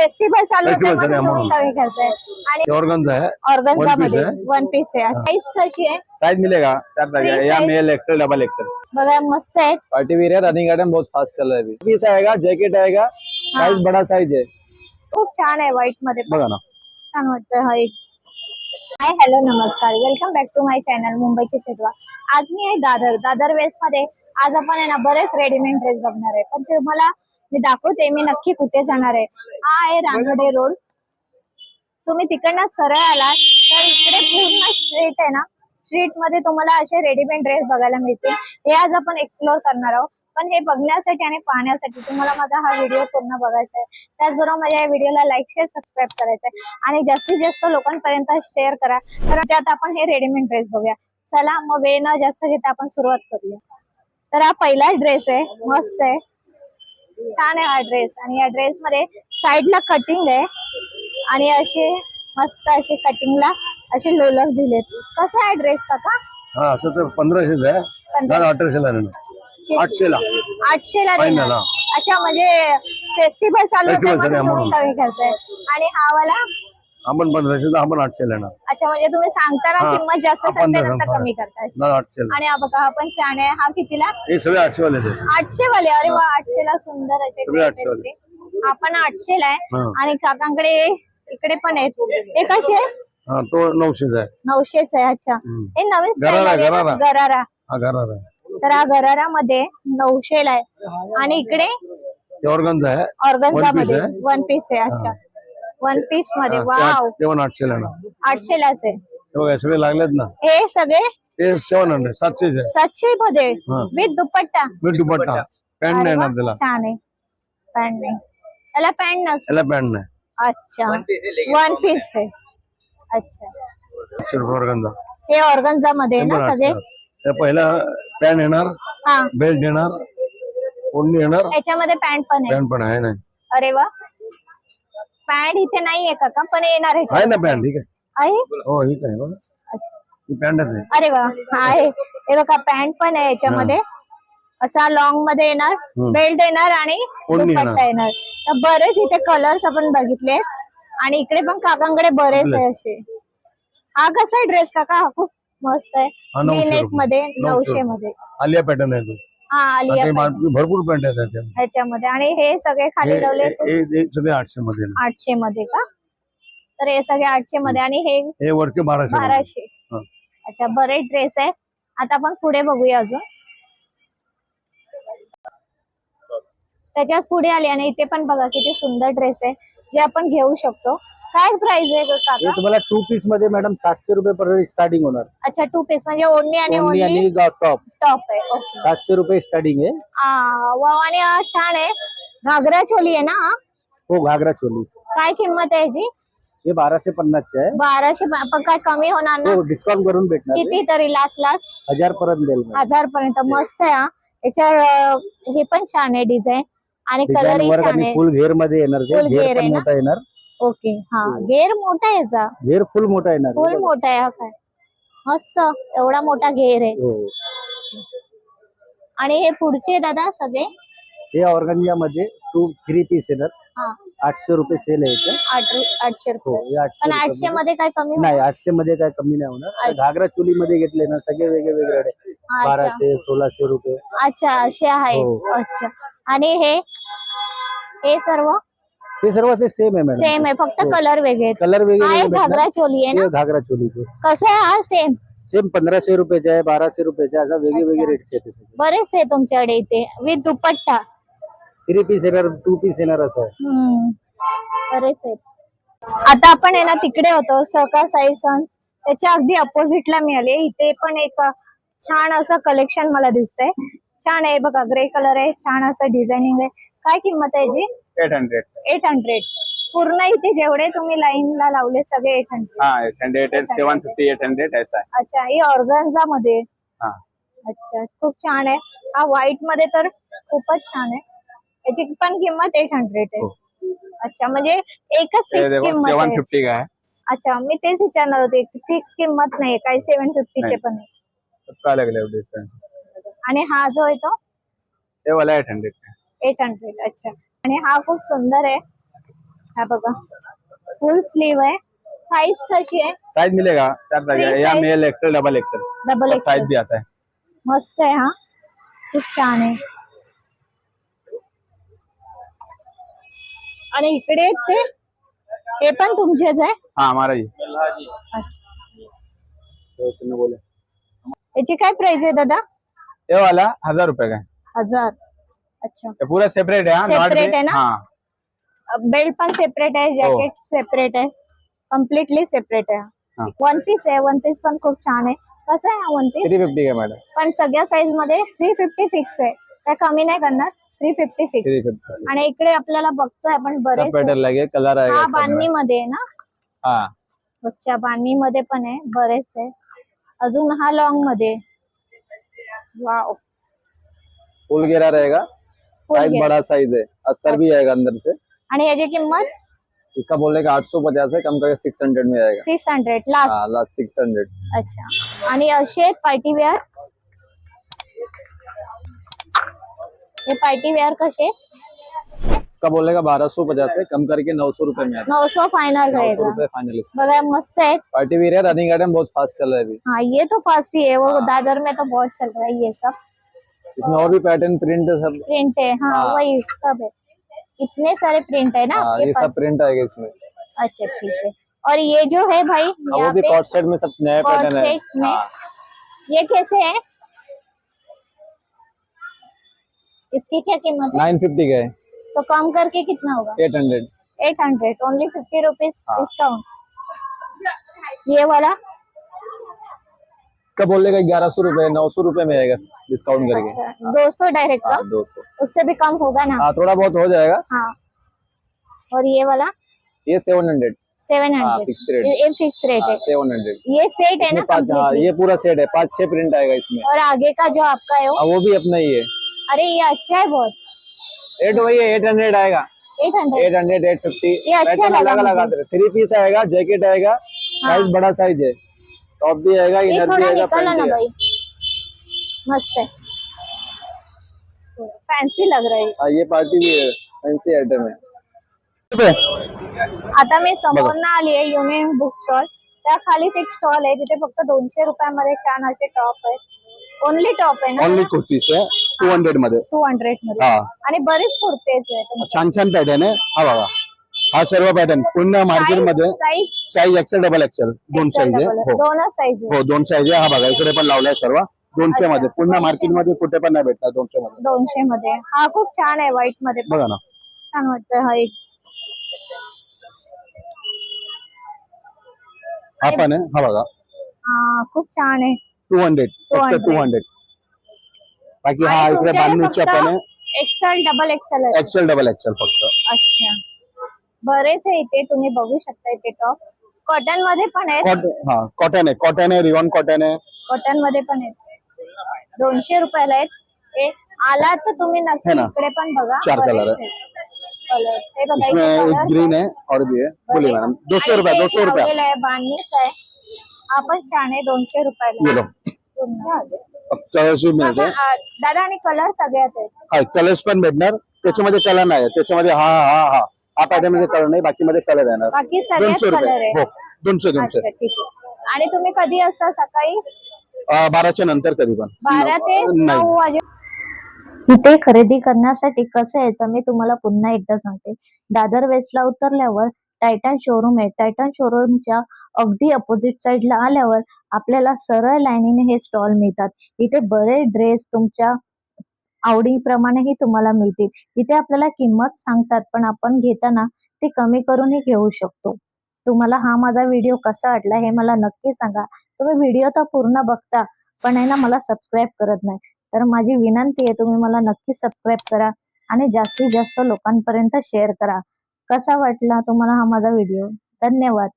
Festival चालू आहे organza है piece मध्ये आहे. वन पीस आहे. साईज कशी आहे? साइज मिलेगा चार साइज या? मेल एक्सेल डबल एक्सेल बघा मस्त आहे. पार्टी वेयर है रनिंग आइटम बहुत फास्ट चल रहा है अभी. पीस आएगा जैकेट आएगा. साइज बड़ा साइज है. खूप छान आहे व्हाईटमध्ये. बघा ना. छान वाटतं हा एक. हाय हॅलो नमस्कार. Welcome back to my channel मुंबईचे चेटवा आज मी आहे दादर. दादर वेस्टमध्ये. आज आपण आहे ना बरेच रेडीमेड ड्रेस बघणार आहे. पण तुम्हाला मी दाखवते मी नक्की कुठे जाणार आहे. हा आहे रांगडे रोड. तुम्ही तिकडनं सरळ आलात तर इकडे पूर्ण स्ट्रीट आहे ना? स्ट्रीटमध्ये तुम्हाला असे रेडीमेड ड्रेस बघायला मिळतील. हे आज आपण एक्सप्लोर करणार आहोत. पण हे बघण्यासाठी आणि पाहण्यासाठी तुम्हाला माझा हा व्हिडिओ पूर्ण बघायचा आहे. त्याचबरोबर माझ्या या व्हिडिओला लाईक शेअर सबस्क्राईब करायचं आहे. आणि जास्तीत जास्त लोकांपर्यंत शेअर करा. तर त्यात आपण हे रेडीमेड ड्रेस बघूया. चला मग वेळ न जास्त घेता आपण सुरुवात करूया. तर हा पहिला ड्रेस आहे. मस्त आहे. छान आहे हा ड्रेस आणि या ड्रेस मध्ये साईडला कटिंग आहे. आणि असे मस्त असे कटिंगला असे लोलक दिलेत. कसा आहे ड्रेस काका? हा असं तर पंधराशेच आहे. दादा अठराशेला आठशेला. आठशे ला Final देणार. ला. अच्छा म्हणजे फेस्टिवल चालू होते Festival चालू आहे म्हणून म्हणून. कमी करताय. आणि हा वाला आपण पंधराशेचा आपण आठशेला आहे ना अच्छा म्हणजे तुम्ही सांगताना हा. किंमत जास्त आपण नंतर. कमी करताय दादा आठशेला आणि हा बघा हा पण छान आहे. हा कितीला? हे सगळे आठशेवाले आहेत. आठशे वाले अरे वा आठशे ला सुंदर असे सगळे dress आठशे आहेत वाले. ते. हा पण आठशे ला आहे. हा. आणि काकांकडे इकडे पण आहेत. हे कसे आहे? हा तो नऊशेचा आहे. नऊशेच आहे. अच्छा. हम्म. हे नवीन style गरारा, मध्ये ना, गरारा. हा आहे. तर हा गरारा मध्ये नऊशे ला आहे. आणि इकडे ते ऑर्गन्झा आहे. ऑर्गन्झा piece मध्ये आहे? वन पीस आहे. अच्छा. वन पीसमध्ये. वाव आठ- ते पण आठशेला आहे ना आठशे लाच आहे. बघा सगळे लागलेत ना? हे सगळे? ते सेव्हन हंड्रेड सातशेच आहे सातशे मध्ये? हा. With dupatta? Me dupatta. Pant नाही ना त्याला. छान आहे. पॅन्ट नाही. त्याला पॅन्ट नसते त्याला पॅन्ट नाही. अच्छा. वन पीस आहे. अच्छा. आठशे ऑर्गन्झा हे ऑर्गन्झा मध्ये ना सगळे? आठशे पहिला पॅन्ट येणार हा. बेल्ट येणार ओढणी येणार. याच्यामध्ये पॅन्ट पण आहे. पॅन्ट पण आहे नाही. अरे वा. पॅन्ट इथे नाहीये काका पण येणार आहे. ना पॅन्ट ठीक आहे. आहे? हो ठीक आहे बघा. अच्छा. ही पॅन्टच आहे अरे वा आहे. हे बघा पॅन्ट पण आहे याच्यामध्ये. असा लॉंगमध्ये येणार. बेल्ट येणार आणि ओढणी दुपट्टा येणार. तर बरेच इथे कलर्स आपण बघितले आणि इकडे पण काकांकडे बरेच. आहे असे. हा कसा आहे ड्रेस काका? हा खूप मस्त आहे. हा, नऊशे नेक रुपये. मध्ये नऊशे नऊशे रुपये. मध्ये. आलिया पॅटर्न आहे तो. हा आलिया आता हे भरपूर पॅन्ट आहेत त्याच्यात. ह्याच्यामध्ये. आणि हे सगळे खाली लावले हे- हे- हे सगळे आठशे मध्ये. आठशे मध्ये का? तर हे सगळे आठशे मध्ये आणि हे हे वरचे बाराशे मध्ये. बाराशे. हा. अच्छा बरेच ड्रेस आहे. आता आपण पुढे बघूया अजून. त्याच्याच पुढे आले आणि इथे पण बघा किती सुंदर ड्रेस आहे. जे आपण घेऊ शकतो. काय प्राइस आहे हे काका तुम्हाला टू पीसमध्ये मॅडम सातशे रुपये पर्यंत स्टार्टिंग होणार. अच्छा टू पीस म्हणजे ओढणी आणि ओढणी आणि टॉप टॉप आहे ओके सातशे रुपये स्टार्टिंग आहे. वाव आणि हा छान आहे. घागरा चोली आहे ना हा? हो घागरा चोली काय किंमत आहे याची? हे बाराशे पन्नासचे आहे. बाराशे प- पण काय कमी होणार ना? हो डिस्काउंट करून भेटणार आहे. किती तरी लास्ट लास्ट हजार पर्यंत देईल हजार पर्यंत मस्त आहे हा. याच्यावर अं, हे पण छान आहे डिझाईन आणि कलर वर्क छान आणि आहे. फुल घेरमध्ये येणार ते. Full घेर घेर आहे पण ना? मोठा येणार. ओके हा. घेर मोठा आहे याचा. घेर फुल मोठा येणार फुल मोठा आहे हा काय. मस्त एवढा मोठा घेर आहे. हो. आणि हे पुढचे दादा सगळे? हे ऑर्गंजा मध्ये टू थ्री पीस येणार हा. आठशे रुपये सेल आहे इथे. आठ आठशे हो रुपये. हे पण आठशे मध्ये- काय कमी नाही आठशे मध्ये काय कमी नाही होणार. अच्छा. घागरा चोली मध्ये घेतले ना सगळे वेगळे वेगळे. अच्छा. बाराशे सोळाशे रुपये. अच्छा असे आहे हो. अच्छा. आणि हे हे सर्व? ते सर्व ते सेम आहे मॅडम सेम आहे. फक्त हो. कलर वेगळे आहेत. कलर वेगळे हा एक वेगळे घागरा. चोली आहे ना? हे घागरा चोली कसं आहे? हा सेम सेम पंधराशे रुपयाचे आहे बाराशे रुपयाचे आहे, असं वेगळे वेगळे अच्छा. रेटचे बरेच आहे तुमच्याकडे इथे. विथ दुपट्टा. थ्री पीस येणार टू पीस येणार असं आहे. हम्म. बरेच आहेत. आता आपण आहे ना तिकडे होतो. सहकार साई सन्स त्याच्या अगदी अपोजिटला मिळाले इथे पण एक छान असं कलेक्शन मला दिसतंय. छान आहे. बघा ग्रे कलर आहे. छान असं डिझायनिंग आहे. काय किंमत आहे जी? Eight hundred. Eight hundred. पूर्ण इथे जेवढे तुम्ही लाईनला लावले सगळे एट हंड्रेड. हाँ eight hundred seven fifty eight hundred ऐसा है अच्छा ही ऑर्गन्झा मध्ये. हाँ. अच्छा खूप छान आहे. हा व्हाईटमध्ये तर खूपच छान आहे. याची पण किंमत एट हंड्रेड आहे. अच्छा म्हणजे एकच ये फिक्स देखो किंमत सेवन आहे. फिफ्टी का है अच्छा मी तेच विचारणार होते फिक्स किंमत नाही काही सेवन फिफ्टीचे नाही. पण आहे. सबका अलग अलग डिस्टेंस आणि हा जो आहे तो? ये वाला एट हंड्रेड का है एट हंड्रेड अच्छा. आणि हा खूप सुंदर आहे. हा बघा. फुल स्लीव आहे. साईज कशी आहे? साइज मिलेगा चार साइज या? Mail XL double XL double size XL भी आता है. मस्त आहे हा. खूप छान आहे. आणि इकडे ते हे पण तुमचेच आहे? हाँ हमारा ही अच्छा. तो तुमने बोले. याची काय प्राइस आहे दादा? ये वाला हजार रुपए का? है हजार. अच्छा. पूरा सेपरेट है हाँ नॉट Separate भी- है ना? हाँ। बेल्ट पण सेपरेट आहे जॅकेट सेपरेट आहे कम्प्लिटली सेपरेट आहे हा. वन पीस आहे वन पीस पण खूप छान आहे कसं आहे हा वन पीस थ्री फिफ्टी का मैडम पण सगळ्या साईजमध्ये थ्री फिफ्टी फिक्स आहे काय कमी नाही करणार three fifty three fix fifty आणि इकडे आपल्याला बघतोय आपण सब बरेच पैटर्न लगे कलर आएगा हा सब में। बांधणी मध्ये आहे ना? हाँ. बांधणी मध्ये पण आहे बरेच आहे. अजून हा लॉंगमध्ये. वाव फुल घेरा रहेगा साइज़ बड़ा साइज़ है। अस्तर भी आएगा अंदर से। आणि याची किंमत? इसका बोलने का आठ सौ पचास है कम करके सिक्स हंड्रेड में आएगा। सिक्स हंड्रेड हाँ लास्ट लास्ट सिक्स हंड्रेड अच्छा। आणि असे पार्टी वेअर हे पार्टी वेअर कसे? इसका बोलने का बारह सौ पचास है कम करके नौ सौ रुपए में आता नौ सौ फाइनल नौ सौ रहेगा फाइनल इसका मस्त आहेत पार्टी वेयर है रनिंग आइटम बहुत फास्ट चल रहा है अभी। हाँ ये तो फास्ट ही है वो दादर में तो बहुत चल रहा है ये सब। इसमें और भी पैटर्न प्रिंट सब। प्रिंट है हाँ हाँ। वही सब है। इतने सारे प्रिंट है ना हाँ ये सब प्रिंट आएगा इसमें। अच्छा ठीक है। और ये जो है भाई हाँ, वो भी कॉट सेट में सब नया पैटर्न है। में। हाँ, ये कैसे है? इसकी क्या कीमत नाइन फिफ्टी का है। तो कम करके कितना होगा? Eight hundred eight hundred only fifty rupees. Discount ये वाला? इसका बोलने का ग्यारह सौ रुपए नौ सौ रुपए में आएगा डिस्काउंट करके। अच्छा दो सौ डायरेक्ट का? हाँ दो सौ। उससे भी कम होगा ना? हाँ थोड़ा बहुत हो जाएगा। हाँ। और ये वाला? ये सेवन हंड्रेड सेवन हाँ हंड्रेड फिक्स रेट ये फिक्स रेट है। सेवन हंड्रेड ये सेट है ना पाँच हाँ ये पूरा सेट है। पाँच छह प्रिंट आएगा इसमें। और आगे का जो आपका है वो? हाँ वो भी अपना ही है। अरे ये अच्छा है बहुत। एट वही है एट हंड्रेड आएगा। Eight hundred eight hundred eight fifty ये लगा अलग अलग आते थ्री पीस आएगा जैकेट आएगा। साइज़ बड़ा साइज़ है। टॉप भी आएगा ये इनर भी थोड़ा आएगा निकाला पैंट ना भी भाई। मस्त है। फॅन्सी लग रहा है हाँ ये पार्टी भी है फैंसी आइटम है। आता मी समोर ना आली आहे युनियन बुक स्टॉल त्या खालीच एक स्टॉल आहे तिथे फक्त दोनशे रुपयामध्ये छान असे टॉप आहेत ओनली टॉप आहे ओनली ना? कुर्तीस आहे टू हंड्रेडमध्ये टू हंड्रेडमध्ये हा। आणि बरेच कुर्तेच आहे छान छान पॅटर्न आहे हा। बघा हा सर्व पॅटर्न पूर्ण मार्केट मध्ये size size XL double XL दोन साईज आहे. हो. दोनच साईज हो दोन साईज आहे. हा बघा इकडे पण लावलाय सर्व. दोनशे मध्ये. पूर्ण मार्केट मध्ये कुठे पण नाही भेटणार दोनशे मध्ये. दोनशे मध्ये. हा खूप छान आहे व्हाईट मध्ये. बघा ना. छान वाटतोय हा एक. हा पण आहे. हा बघा. हा खूप छान आहे. टू हंड्रेड फक्त टू हंड्रेड बाकी हा इकडे बांधणीच्या पण आहे. एक्सेल डबल एक्सेल आहे. एक्सेल डबल एक्सेल फक्त. अच्छा. बरेच आहे इथे तुम्ही बघू शकता इथे टॉप कॉटनमध्ये पण आहेत. कॉटन हा कॉटन आहे. कॉटन आहे रिवॉन कॉटन आहे. कॉटनमध्ये पण आहेत. दोनशे रुपयाला आहेत. हे आला तर तुम्ही नक्की है ना? इकडे पण बघा. चार color है। कलर हे बघा इसमें इथे एक colours ग्रीन आहेत. है और भी है बोलिए मैडम दो सौ आणि रुपया दो सौ रुपया. लावलेलं आहे बांधणीच आहे. हा पण छान आहे दोनशे ये रुपयाला पूर्ण. मिळते दादा आणि कलर सगळ्यात आहेत. हा कलर्स पण भेटणार. त्याच्यामध्ये कलर नाही त्याच्यामध्ये हा हा हा. हा पॅटर्नमध्ये कलर नाही बाकी मध्ये कलर येणार बाकी दोनशे कलर रुपये आहे. हो दोनशे दोनशे. अच्छा ठीक आहे. आणि तुम्ही कधी असता सकाळी? अं, बाराच्या नंतर कधी पण. बारा ते नाही नऊ वाजे खरेदी करण्यासाठी कसं यायचं? मी तुम्हाला पुन्हा एकदा सांगते. दादर वेस्टला उतरल्यावर टायटन शोरूम आहे. टायटन शोरूमच्या अगदी अपोजिट साइडला आल्यावर आपल्याला सरळ लाईनीने हे स्टॉल मिळतात. इथे बरेच ड्रेस तुमच्या आवडीप्रमाणेही तुम्हाला मिळतील. इथे आपल्याला किंमत सांगतात पण आपण घेताना ते कमी करूनही घेऊ शकतो. तुम्हाला हा माझा व्हिडिओ कसा वाटला हे मला नक्की सांगा. तुम्ही व्हिडिओ तर पूर्ण बघता पण आहे ना मला सबस्क्राईब करत नाही. तर माझी विनंती आहे तुम्ही मला नक्की सबस्क्राईब करा आणि जास्तीत जास्त लोकांपर्यंत शेअर करा. कसा वाटला तुम्हाला हा माझा व्हिडिओ? धन्यवाद.